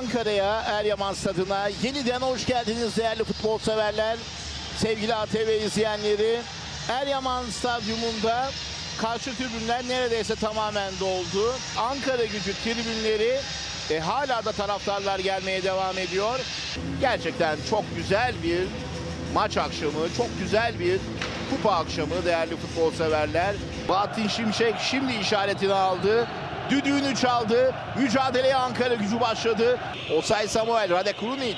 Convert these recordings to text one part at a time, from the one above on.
Ankara'ya Eryaman Stadı'na yeniden hoş geldiniz değerli futbol severler. Sevgili ATV izleyenleri. Eryaman Stadyumunda karşı tribünler neredeyse tamamen doldu. Ankara gücü tribünleri e, hala da taraftarlar gelmeye devam ediyor. Gerçekten çok güzel bir maç akşamı, çok güzel bir kupa akşamı değerli futbol severler. Bahattin Şimşek şimdi işaretini aldı. Düdüğünü çaldı. Mücadeleye Ankara gücü başladı. Osay Samuel, Rade Krunic.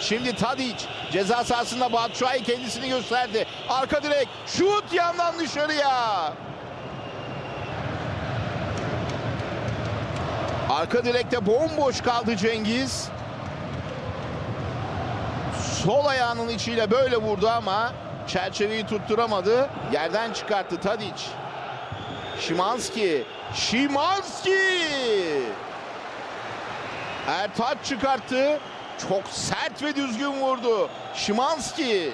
Şimdi Tadic ceza sahasında Batshuayi kendisini gösterdi. Arka direk şut yandan dışarıya. Arka direkte bomboş kaldı Cengiz. Sol ayağının içiyle böyle vurdu ama çerçeveyi tutturamadı. Yerden çıkarttı Tadic. Şimanski. Şimanski. Ertaç çıkarttı. Çok sert ve düzgün vurdu. Şimanski.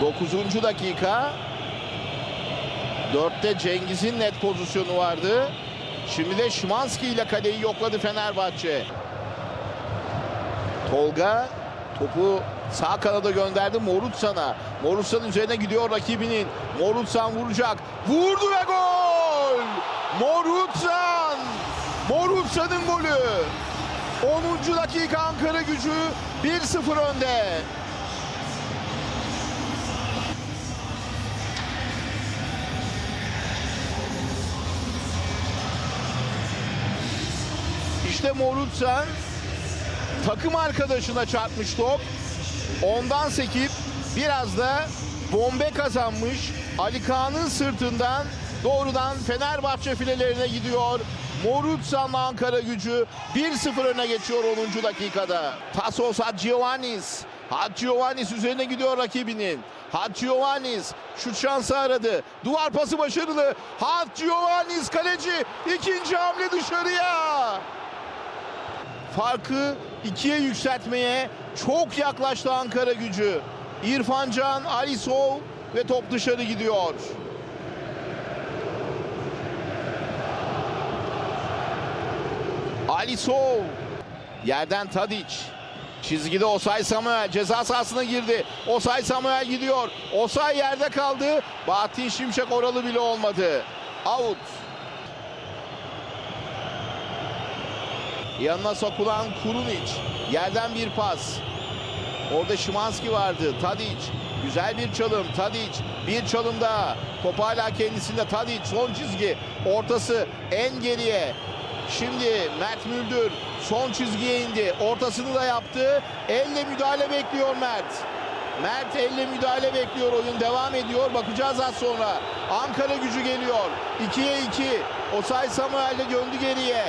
9. dakika. 4'te Cengiz'in net pozisyonu vardı. Şimdi de Şimanski ile kaleyi yokladı Fenerbahçe. Tolga topu sağ kanada gönderdi Morutsan'a. Morutsan üzerine gidiyor rakibinin. Morutsan vuracak. Vurdu ve gol! Morutsan! Morutsan'ın golü. 10. dakika Ankara gücü 1-0 önde. İşte Morutsan takım arkadaşına çarpmış top. Ondan sekip biraz da bombe kazanmış. Ali Kağan'ın sırtından doğrudan Fenerbahçe filelerine gidiyor. Morutsan'la Ankara gücü 1-0 öne geçiyor 10. dakikada. Tasos Hadjiovanis. Hadjiovanis üzerine gidiyor rakibinin. Hadjiovanis şut şansı aradı. Duvar pası başarılı. Hadjiovanis kaleci. ikinci hamle dışarıya farkı ikiye yükseltmeye çok yaklaştı Ankara gücü. İrfan Can, Alisov ve top dışarı gidiyor. Alisov yerden Tadic. Çizgide Osay Samuel ceza sahasına girdi. Osay Samuel gidiyor. Osay yerde kaldı. Bahattin Şimşek oralı bile olmadı. Out. Yanına sokulan Kurunic. Yerden bir pas. Orada Şimanski vardı. Tadic. Güzel bir çalım. Tadic. Bir çalım daha. Top hala kendisinde. Tadic son çizgi. Ortası en geriye. Şimdi Mert Müldür son çizgiye indi. Ortasını da yaptı. Elle müdahale bekliyor Mert. Mert elle müdahale bekliyor. Oyun devam ediyor. Bakacağız az sonra. Ankara gücü geliyor. 2'ye 2. Osay Samuel de döndü geriye.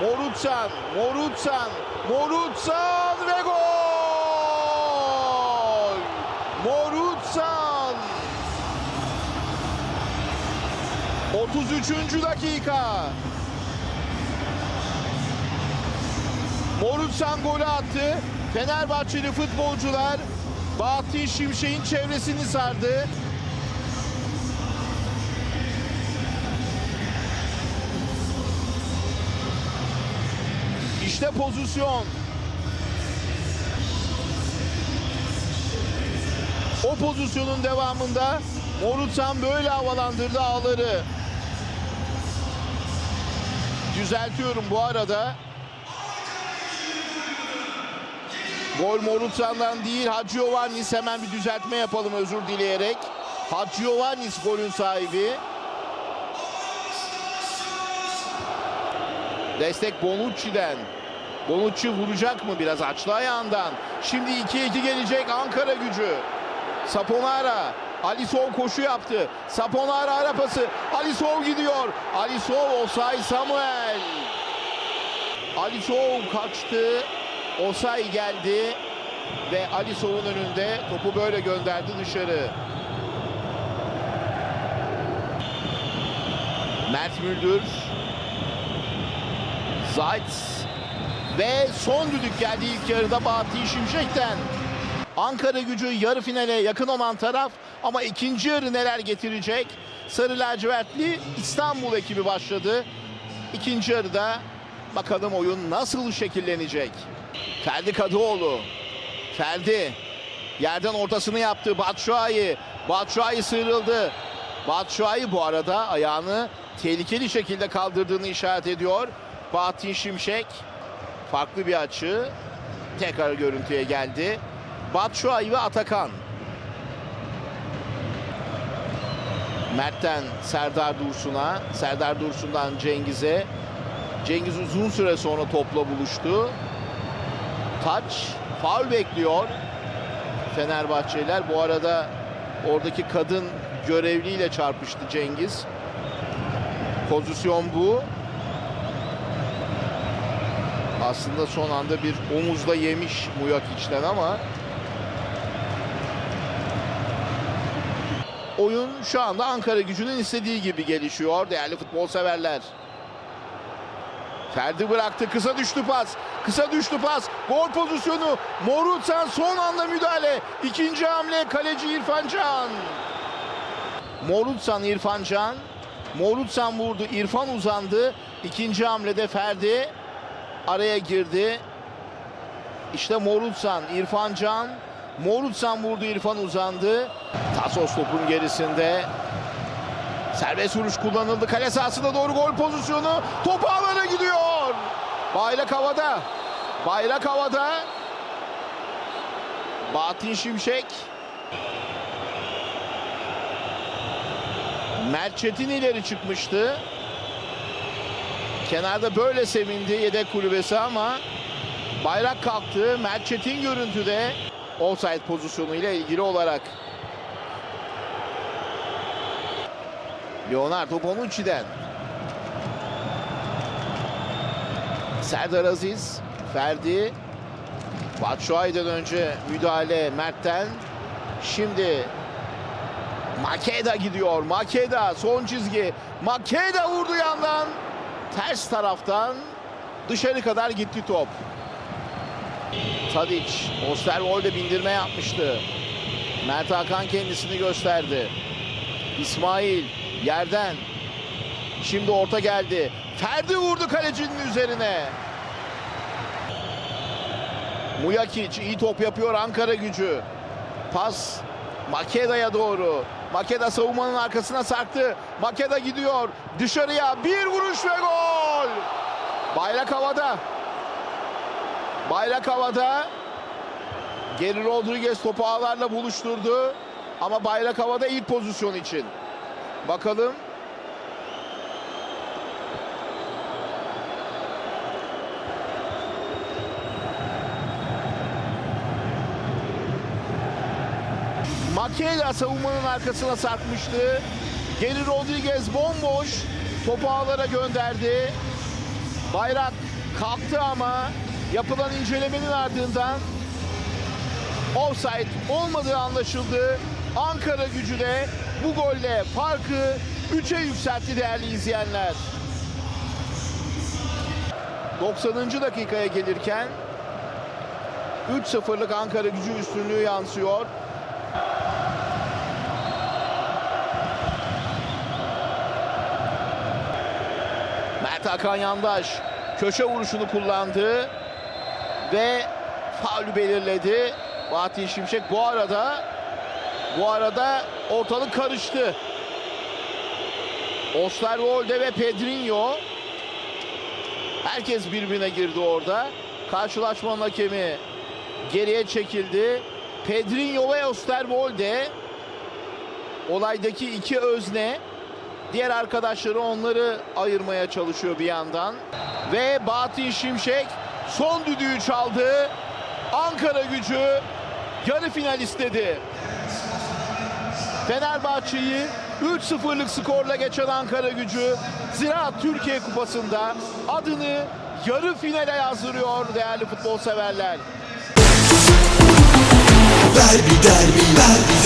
Morutsan, Morutsan, Morutsan ve gol! Morutsan! 33. dakika. Morutsan golü attı. Fenerbahçeli futbolcular Bahattin Şimşek'in çevresini sardı. İşte pozisyon. O pozisyonun devamında Morutsan böyle havalandırdı ağları. Düzeltiyorum bu arada. Gol Morutsan'dan değil Hacı Giovannis hemen bir düzeltme yapalım özür dileyerek. Hacı Giovannis golün sahibi. Destek Bonucci'den. Bonucci vuracak mı biraz açlı ayağından. Şimdi 2-2 gelecek Ankara gücü. Saponara. Alisov koşu yaptı. Saponara ara pası. Alisov gidiyor. Alisov Osay Samuel. Alisov kaçtı. Osay geldi. Ve Alisov'un önünde topu böyle gönderdi dışarı. Mert Müldür. Zayt ve son düdük geldi ilk yarıda Bahattin Şimşek'ten. Ankara gücü yarı finale yakın olan taraf ama ikinci yarı neler getirecek? Sarı lacivertli İstanbul ekibi başladı. İkinci yarıda bakalım oyun nasıl şekillenecek. Ferdi Kadıoğlu. Ferdi yerden ortasını yaptı. Batshuayi. Batshuayi sıyrıldı. Batshuayi bu arada ayağını tehlikeli şekilde kaldırdığını işaret ediyor. Bahattin Şimşek farklı bir açı. Tekrar görüntüye geldi. Batshuayi ve Atakan. Mert'ten Serdar Dursun'a, Serdar Dursun'dan Cengiz'e. Cengiz uzun süre sonra topla buluştu. Taç, faul bekliyor Fenerbahçeliler. Bu arada oradaki kadın görevliyle çarpıştı Cengiz. Pozisyon bu. Aslında son anda bir omuzda yemiş Muyakic'ten ama oyun şu anda Ankara gücünün istediği gibi gelişiyor değerli futbol severler. Ferdi bıraktı. Kısa düştü pas. Kısa düştü pas. Gol pozisyonu. Morutsan son anda müdahale. İkinci hamle kaleci İrfan Can. Morutsan İrfan Can. Morutsan vurdu. İrfan uzandı. İkinci hamlede Ferdi araya girdi. İşte Morutsan, İrfan Can. Morutsan vurdu, İrfan uzandı. Tasos topun gerisinde. Serbest vuruş kullanıldı. Kale sahasına doğru gol pozisyonu. Top ağlara gidiyor. Bayrak havada. Bayrak havada. Bahattin Şimşek. Mert Çetin ileri çıkmıştı. Kenarda böyle sevindi yedek kulübesi ama bayrak kalktı. Mert Çetin görüntüde offside pozisyonuyla ilgili olarak. Leonardo Bonucci'den. Serdar Aziz, Ferdi. Batshuayi'den önce müdahale Mert'ten. Şimdi Makeda gidiyor. Makeda son çizgi. Makeda vurdu yandan. Ters taraftan dışarı kadar gitti top. Tadic, Osterwolde bindirme yapmıştı. Mert Hakan kendisini gösterdi. İsmail yerden. Şimdi orta geldi. Ferdi vurdu kalecinin üzerine. Mujakic iyi top yapıyor Ankara gücü. Pas Makeda'ya doğru. Makeda savunmanın arkasına sarktı. Makeda gidiyor. Dışarıya bir vuruş ve gol. Bayrak havada. Bayrak havada. Geri Rodriguez topu ağlarla buluşturdu. Ama bayrak havada ilk pozisyon için. Bakalım. Makeda savunmanın arkasına sarkmıştı. Geri Rodriguez bomboş. Topu ağlara gönderdi. Bayrak kalktı ama yapılan incelemenin ardından offside olmadığı anlaşıldı. Ankara gücü de bu golle farkı 3'e yükseltti değerli izleyenler. 90. dakikaya gelirken 3-0'lık Ankara gücü üstünlüğü yansıyor. Mert Hakan Yandaş köşe vuruşunu kullandı ve faulü belirledi. Fatih Şimşek bu arada bu arada ortalık karıştı. Osterwolde ve Pedrinho herkes birbirine girdi orada. Karşılaşmanın hakemi geriye çekildi. Pedrinho ve Osterwolde olaydaki iki özne Diğer arkadaşları onları ayırmaya çalışıyor bir yandan. Ve Bahattin Şimşek son düdüğü çaldı. Ankara gücü yarı final istedi. Fenerbahçe'yi 3-0'lık skorla geçen Ankara gücü Ziraat Türkiye Kupası'nda adını yarı finale yazdırıyor değerli futbol severler. Derbi derbi derbi